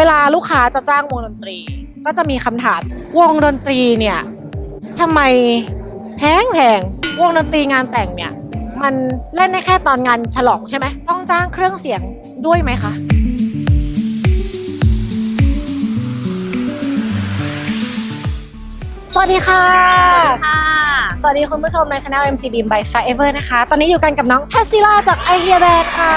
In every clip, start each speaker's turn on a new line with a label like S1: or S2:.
S1: วลาลูกค้าจะจ้างวงดนตรี ก็จะมีคำถามวงดนตรีเนี่ยทำไมแพงแพงวงดนตรีงานแต่งเนี่ย มันเล่นได้แค่ตอนงานฉลองใช่ไหมต้องจ้างเครื่องเสียงด้วยไหมคะสวัสดีค่ะ
S2: ค่ะ
S1: สวัสดีคุณผู้ชมในช anel MC Beam by Forever นะคะ ตอนนี้อยู่กันกับน้องแพสซิล่าจาก i h e a r Band ค่ะ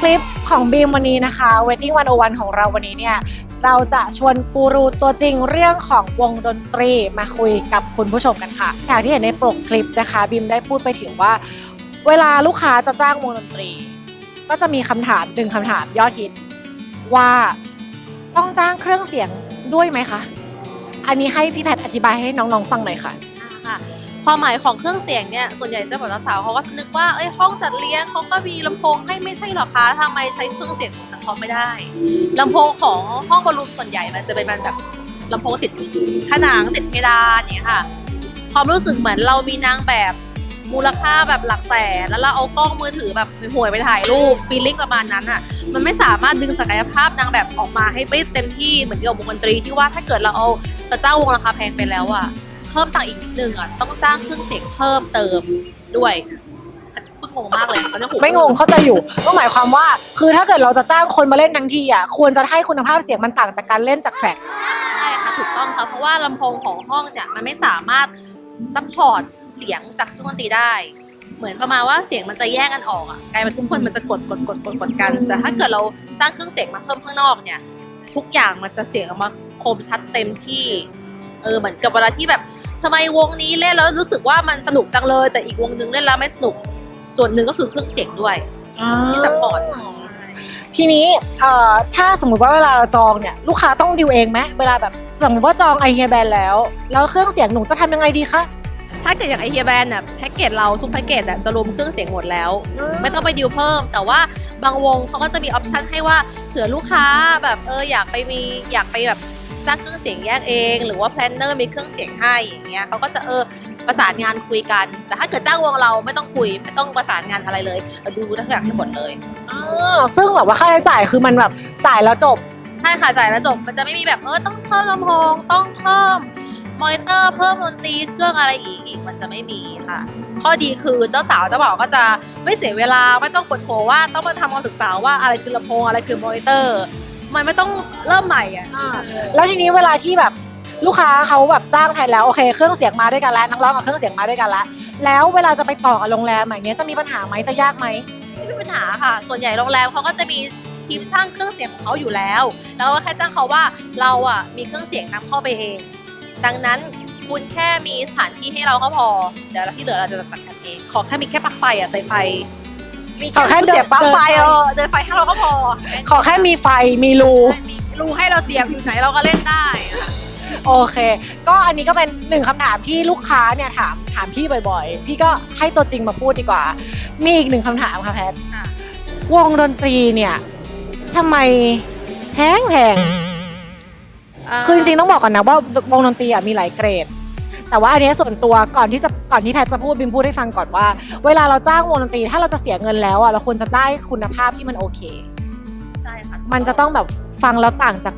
S1: คลิป ของบีมวันนี้นะคะ Wedding 101 ของเราวันนี้เนี่ย เราจะชวนกูรูตัวจริงเรื่องของวงดนตรีมาคุยกับคุณผู้ชมกันค่ะอย่างที่เห็นในปกคลิปนะคะบีมได้พูดไปถึงว่า เวลาลูกค้าจะจ้างวงดนตรี ก็จะมีคำถามดึงคำถามยอดฮิตว่าต้องจ้างเครื่องเสียงด้วยไหมคะ อันนี้ให้พี่แพทย์อธิบายให้น้องๆฟังหน่อยค่ะ
S2: ค่ะ ความหมายของเครื่องเสียงเนี่ยส่วนใหญ่เจ้าบ่าวสาวเขาก็จะนึกว่าเอ้ยห้องจัดเลี้ยงเขาก็มีลำโพงให้ไม่ใช่หรอคะทำไมใช้เครื่องเสียงของทางเขาไม่ได้ลำโพงของห้องบอลลูนส่วนใหญ่มันจะเป็นแบบลำโพงติดผนังติดเพดานอย่างเงี้ยค่ะ ความรู้สึกเหมือนเรามีนางแบบมูลค่าแบบหลักแสนแล้วเราเอากล้องมือถือแบบห่วยไปถ่ายรูปฟีลลิ่งประมาณนั้นอะมันไม่สามารถดึงศักยภาพนางแบบออกมาให้ไม่เต็มที่เหมือนกับวงดนตรีที่ว่าถ้าเกิดเราเอาเราจ้าวงราคาแพงไปแล้วอะ เพิ่มตังค์อีกนิดนึงอะต้องจ้างเครื่องเสียงเพิ่มเติมด้วยพูดงงมากเลยตอนนี้หู
S1: ไม่งงเข้าใจอยู่ ก็หมายความว่า คือถ้าเกิดเราจะจ้างคนมาเล่นทั้งทีอะควรจะให้คุณภาพเสียงมันต่างจากการเล่นจากแทร็ก
S2: ใช่ค่ะถูกต้องค่ะเพราะว่าลำโพงของห้องเนี่ยมันไม่สามารถซัพพอร์ตเสียงจากเครื่องดนตรีได้เหมือนประมาณว่าเสียงมันจะแยกกันออกอะกลายเป็นทุกคนมันจะกดกดกดกดกดกัน แต่ถ้าเกิดเราสร้างเครื่องเสียงมาเพิ่มข้างนอกเนี่ย ทุกอย่างมันจะเสียงออกมาคมชัดเต็มที่ เออเหมือนกับเวลาที่แบบทำไมวงนี้เล่นแล้วรู้สึกว่ามันสนุกจังเลย แต่อีกวงนึงเล่นแล้วไม่สนุกส่วนหนึ่งก็คือเครื่องเสียงด้วยที่ซัพพอร์ตใช่
S1: ทีนี้เอ่อถ้าสมมุติว่าเวลาเราจองเนี่ยลูกค้าต้องดิวเองไหมเวลาแบบสมมติว่าจองไอเฮียแบนแล้ว แล้วเครื่องเสียงหนูจะทำยังไงดีคะ
S2: ถ้าเกิดอย่างไอเฮียแบนน่ะแพ็กเกจเราทุกแพ็กเกจอะจะรวมเครื่องเสียงหมดแล้ว ไม่ต้องไปดิวเพิ่ม แต่ว่าบางวงเขาก็จะมีออปชันให้ว่าเผื่อลูกค้าแบบเอออยากไปมีอยากไปแบบ จ้างเครื่องเสียงแยกเอง หรือว่าแพลนเนอร์มีเครื่องเสียงให้อย่างเงี้ยเขาก็จะเออประสานงานคุยกัน แต่ถ้าเกิดจ้างวงเราไม่ต้องคุยไม่ต้องประสานงานอะไรเลยเราดูทุกอย่างให้หมดเลย
S1: อ่าซึ่งแบบว่าค่าใช้จ่ายคือมันแบบจ่ายแล้วจบ
S2: ใช่ค่ะจ่ายแล้วจบมันจะไม่มีแบบเออต้องเพิ่มลำโพงต้องเพิ่มมอนิเตอร์เพิ่มดนตรีเครื่องอะไรอีกอีกมันจะไม่มีค่ะ ข้อดีคือเจ้าสาวเจ้าบ่าวก็จะไม่เสียเวลาไม่ต้องปวดหัวว่าต้องมาทำความศึกษาว่าอะไรคือลำโพงอะไรคือมอนิเตอร์ มันไม่ต้องเริ่มใหม่อะ
S1: แล้วทีนี้เวลาที่แบบลูกค้าเขาแบบจ้างแทนแล้วโอเคเครื่องเสียงมาด้วยกันแล้วนักร้องกับเครื่องเสียงมาด้วยกันแล้วแล้วเวลาจะไปต่อกับโรงแรมอย่างเงี้ยจะมีปัญหาไหมจะยากไหม
S2: ไม่มีปัญหาค่ะ ส่วนใหญ่โรงแรมเขาก็จะมีทีมช่างเครื่องเสียงของเขาอยู่แล้ว แล้วก็แค่จ้างเขาว่าเราอะมีเครื่องเสียงนำเข้าไปเอง ดังนั้นคุณแค่มีสถานที่ให้เราก็พอ เดี๋ยวที่เหลือเราจะจัดการเอง ขอแค่มีแค่ปลั๊กไฟอะใส่ไฟ
S1: ขอแค่เดิน
S2: เสียบปลั๊กไฟ
S1: เดินไฟ
S2: เออเดินไฟให้เราก็พอ
S1: ขอแค่มีไฟมีรู
S2: มีรูให้เราเสียบอยู่ไหนเราก็เล่นได้อะ
S1: โอเค ก็อันนี้ก็เป็นหนึ่งคำถามที่ลูกค้าเนี่ยถามถามพี่บ่อยๆ พี่ก็ให้ตัวจริงมาพูดดีกว่า มีอีกหนึ่งคำถามค่ะแพท
S2: ค่ะ
S1: วงดนตรีเนี่ยทำไมแพงแพงคือจริงๆต้องบอกก่อนนะว่าวงดนตรีอะมีหลายเกรด แต่ว่าอันเนี้ยส่วนตัวก่อนที่จะก่อนที่แพทย์จะพูดบิมพูดให้ฟังก่อนว่า เวลาเราจ้างวงดนตรีถ้าเราจะเสียเงินแล้วอะเราควรจะได้คุณภาพที่มันโอเค
S2: ใช่ค่ะ
S1: มันจะต้องแบบฟังแล้วต่างจาก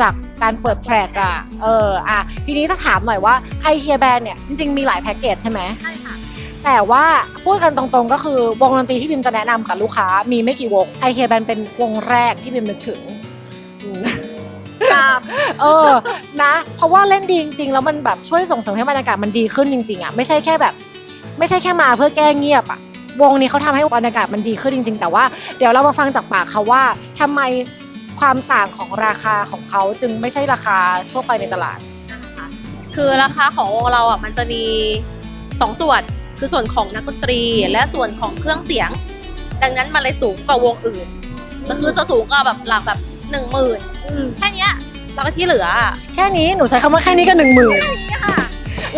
S1: จากการเปิดแทร็กอะเอออะทีนี้ถ้าถามหน่อยว่าไอเฮียแบนเนี่ยจริง ๆ มีหลายแพ็กเกจใช่ไหม
S2: ใช่ค่ะ
S1: แต่ว่าพูดกันตรงๆก็คือวงดนตรีที่บิมจะแนะนำกับลูกค้ามีไม่กี่วงไอเฮียแบนเป็นวงแรกที่บิมนึกถึงอืม
S2: ครับ
S1: เออนะ เพราะว่าเล่นดีจริงๆแล้วมันแบบช่วยส่งเสริมให้บรรยากาศมันดีขึ้นจริงๆอะไม่ใช่แค่แบบ ไม่ใช่แค่มาเพื่อแก้เงียบอะวงนี้เขาทำให้บรรยากาศมันดีขึ้นจริง ๆ แต่ว่าเดี๋ยวเรามาฟังจากปากเขาว่าทำไมความต่างของราคาของเขาจึงไม่ใช่ราคาทั่วไปในตลาด
S2: นะคะคือราคาของวงเราอะมันจะมีสองส่วนคือส่วนของนักดนตรีและส่วนของเครื่องเสียง ดังนั้นมันเลยสูงกว่าวงอื่นก็คือจะสูงกว่าแบบหลักแบบหนึ่งหมื่นแค่เนี้ย แล้วก็ที่เหลืออะ
S1: แค่นี้หนูใช้คำว่าแค่นี้ก็หนึ่งหมื่น
S2: นี่ค่ะ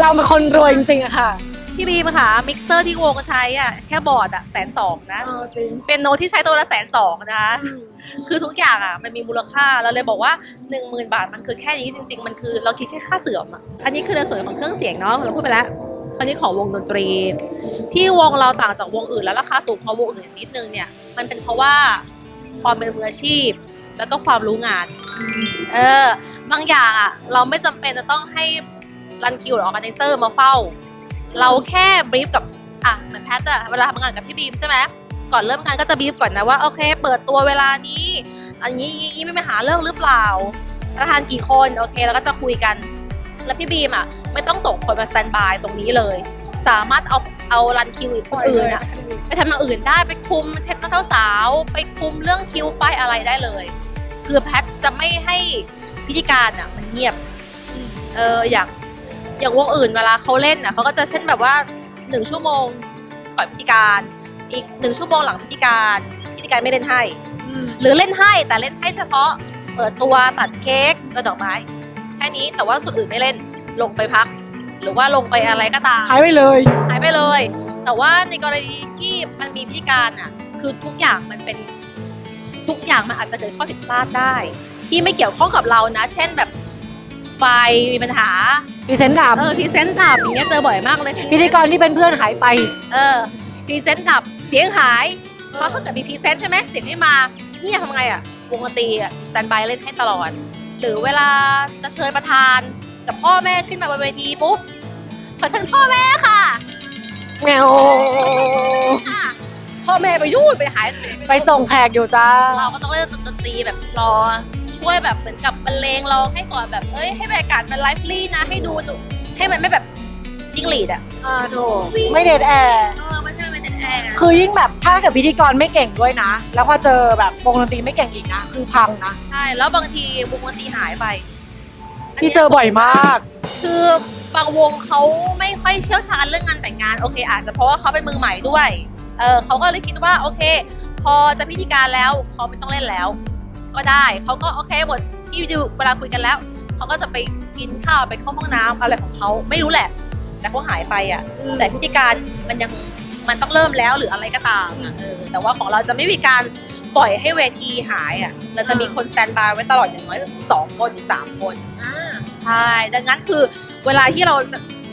S1: เราเป็นคนรวยจริงๆอะค่ะ
S2: พี่บีมค่ะมิกเซอร์ที่วงใช้อะแค่บอร์ดอะแสนสองนะ
S1: จริง
S2: เป็นโนตที่ใช้ตัวละแสนสองนะคะ คือทุกอย่างอะมันมีมูลค่าเราเลยบอกว่า 1 0,000 บาทมันคือแค่นี้จริง ๆ มันคือเราคิดแค่ค่าเสื่อมอะอันนี้คือในส่วนของเครื่องเสียงเนาะเราพูดไปแล้วคราวนี้ของวงดนตรี ที่วงเราต่างจากวงอื่นแล้วราคาสูงกว่าวงอื่นนิดนึงเนี่ยมันเป็นเพราะว่าความเป็นมืออาชีพ แล้วก็ความรู้งาน เออ บางอย่างอะ เราไม่จำเป็นจะต้องให้รันคิวหรือออ g a แก z นเซอร์มาเฝ้า เราแค่บรีฟกับ อะ เหมือนแพทย์อะเวลาทำงานกับพี่บีมใช่ไหมก่อนเริ่มงานก็จะบรีฟก่อนนะว่าโอเค เปิดตัวเวลานี้ อันนี้นี้ไม่มีปัญหาเรื่องหรือเปล่าประธานกี่คนโอเค แล้วก็จะคุยกัน แล้วพี่บีมอะไม่ต้องส่งคนมาสแตนบายตรงนี้เลย สามารถเอาเอารันคิวอีกคนอื่นอะไปทำอย่างอื่นได้ไปคุมเช็ดหน้าเท้าสาว ไปคุมเรื่องคิวไฟอะไรได้เลย คือแพทจะไม่ให้พิธีการอะ มันเงียบ เอออย่างอย่างวงอื่นเวลาเขาเล่นอะเขาก็จะเช่นแบบว่าหนึ่งชั่วโมงก่อนพิธีการ อีกหนึ่งชั่วโมงหลังพิธีการพิธีการไม่เล่นให้หรือเล่นให้แต่เล่นให้เฉพาะ เปิดตัวตัดเค้กก็ดอกไม้แค่นี้แต่ว่าส่วนอื่นไม่เล่นลงไปพัก หรือว่าลงไปอะไรก็ตาม
S1: หายไปเลย
S2: หายไปเลย แต่ว่าในกรณีที่มันมีพิธีการอะ คือทุกอย่างมันเป็น ทุกอย่างมันอาจจะเกิดข้อผิดพลาดได้ ที่ไม่เกี่ยวข้องกับเรานะ เช่นแบบไฟมีปัญหา
S1: พรีเซนต์ดับ
S2: เออพรีเซนต์ดับอย่างเงี้ยเจอบ่อยมากเลย
S1: พิธีกรที่เป็นเพื่อนหายไป
S2: เออพรีเซนต์ดับเสียงหายเพราะถ้าเกิดมีพรีเซนต์ใช่ไหมเสียงไม่มาเนี่ยทำไงอะวงดนตรีอะสแตนบายเล่นให้ตลอด หรือเวลาจะเชิญประธานกับพ่อแม่ขึ้นมาบนเวทีปุ๊บขอเชิญพ่อแม่ค่ะ
S1: แมว
S2: ค่ะ พ่อแม่ไปยุ่นไปหาย
S1: ไปส่งแขกอยู่จ้า
S2: เราก็ต้องเล่นดนตรีแบบรอ ช่วยแบบเหมือนกับบรรเลงร้องให้ก่อนแบบเอ้ยให้บรรยากาศมันไลฟ์ลี่นะให้ดูให้มันไม่แบบจิ้งหรีดอะ
S1: อ่าถูกไม่เด็ดแอร์
S2: เออมันจะไม่เป็นแอร์อะ
S1: คือยิ่งแบบถ้าเกิดพิธีกรไม่เก่งด้วยนะ แล้วพอเจอแบบวงดนตรีไม่เก่งอีกนะ คือพังนะ
S2: ใช่แล้วบางทีวงดนตรีหายไป
S1: ที่เจอบ่อยมาก
S2: คือบางวงเขาไม่ค่อยเชี่ยวชาญเรื่องงานแต่งงานโอเค อาจจะเพราะว่าเขาเป็นมือใหม่ด้วย เออเขาก็เลยคิดว่าโอเค พอจะพิธีการแล้วเขาไม่ต้องเล่นแล้ว ก็ได้เขาก็โอเคหมดที่ดูเวลาคุยกันแล้วเขาก็จะไปกินข้าวไปเข้าห้องน้ำอะไรของเขาไม่รู้แหละ แต่เขาหายไปอะ แต่พิธีการมันยังมันต้องเริ่มแล้วหรืออะไรก็ตามอะเออแต่ว่าของเราจะไม่มีการปล่อยให้เวทีหายอะเราจะมีคนสแตนบายไว้ตลอดอย่างน้อยสองคนถึงสามคนใช่ดังนั้นคือเวลาที่เรา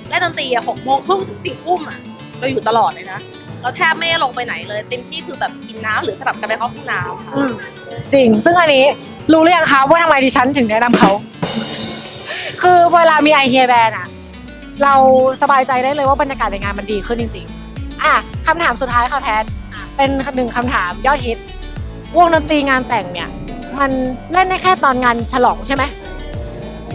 S2: เล่นดนตรีอะหกโมงครึ่งถึงสี่ทุ่มอะเราอยู่ตลอดเลยนะ เราแทบไม่ได้ลงไปไหนเลย เต็มที่คือแบบกินน้ำหรือสลับกันไปเข้าห้องน้ำค่ะ
S1: อืมจริง ซึ่งอันนี้รู้หรือยังคะว่าทำไมดิฉันถึงแนะนำเขา คือเวลามีไอเฮียแบนอะเราสบายใจได้เลยว่าบรรยากาศในงานมันดีขึ้นจริง ๆ อะคำถามสุดท้ายค่ะแพทเป็นหนึ่งคำถามยอดฮิต วงดนตรีงานแต่งเนี่ย มันเล่นได้แค่ตอนงานฉลองใช่ไหม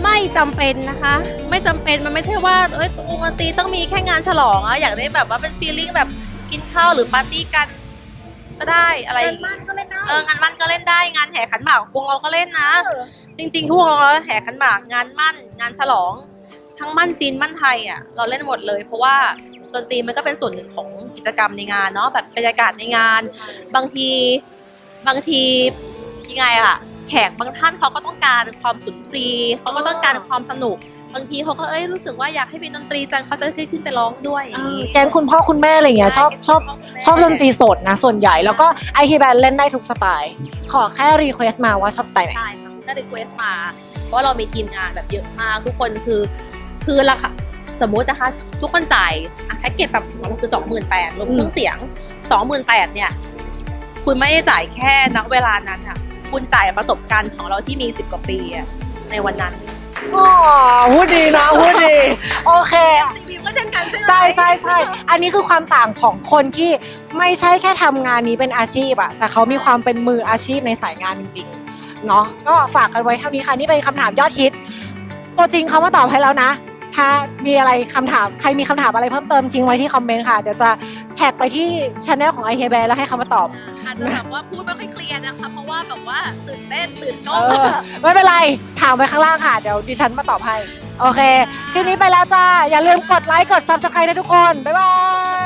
S2: ไม่จำเป็นนะคะ ไม่จำเป็นมันไม่ใช่ว่าเอ้ยวงดนตรีต้องมีแค่งานฉลองอะอยากได้แบบว่าเป็นฟีลลิ่งแบบ กินข้าวหรือปาร์ตี้กัน ก็ได้อะไรอย่างงี้เอองานมั่นก็เล่นได้งานแห่ขันหมากวงเราก็เล่นนะ จริงๆทุกวงเราแห่ขันหมากงานมั่น งานฉลอง ทั้งมั่นจีนมั่นไทยอะเราเล่นหมดเลย เพราะว่าดนตรีมันก็เป็นส่วนหนึ่งของกิจกรรมในงานเนาะแบบบรรยากาศในงาน บางทีบางทียังไงอะแขกบางท่านเขาก็ต้องการความสุนทรีเขาก็ต้องการความสนุก บางทีเขาก็เอ้ยรู้สึกว่าอยากให้เป็นดนตรีจังเขาจะขึ้นขึ้นไปร้องด้วยอย่างนี้
S1: แกงคุณพ่อคุณแม่อะไรอย่างเงี้ยชอบชอบชอบดนตรีสดนะส่วนใหญ่แล้วก็ไอเฮียแบนเล่นได้ทุกสไตล์ ขอแค่รีเควสต์มาว่าชอบสไตล์ไหน
S2: ใช่ค่ะถ้ารีเควสมาเพราะเรามีทีมงานแบบเยอะมากทุกคนคือ คือราคาสมมุตินะคะทุกคนจ่ายอะแพ็กเกจต่ำสุดของเราคือ 28,000รวมเครื่องเสียง 28,000เนี่ย คุณไม่ได้จ่ายแค่ณเวลานั้นอะ คุณจ่ายประสบการณ์ของเราที่มี 10 กว่าปีอะในวันนั้น
S1: อ๋อพูดดีนะพูดดี โอเค
S2: ซีบีมก็เช่นกันใช่ไหม
S1: ใช่ใช่ใช่อันนี้คือความต่างของคนที่ไม่ใช่แค่ทำงานนี้เป็นอาชีพอะแต่เขามีความเป็นมืออาชีพในสายงานจริงๆ เนาะก็ฝากกันไว้เท่านี้ค่ะ นี่เป็นคำถามยอดฮิต ตัวจริงเขามาตอบให้แล้วนะ ถ้ามีอะไรคำถามใครมีคำถามอะไรเพิ่มเติมทิ้งไว้ที่คอมเมนต์ค่ะ เดี๋ยวจะแท็กไปที่ช anel ของไอเฮแบแล้วให้เขามาตอบ
S2: อาจจะแบบว่าพูดไม่ค่อยเคลียร์นะคะเพราะว่าแบบว่าตื่นเต้นตื่นกล้
S1: เอ
S2: อง
S1: อไม่เป็นไร ถามไว้ข้างล่างค่ะ เดี๋ยวดิฉันมาตอบให้ โอเคคลิปนี้ไปแล้วจ้า อย่าลืมกดไลค์กด subscribe นะทุกคน บ๊ายบาย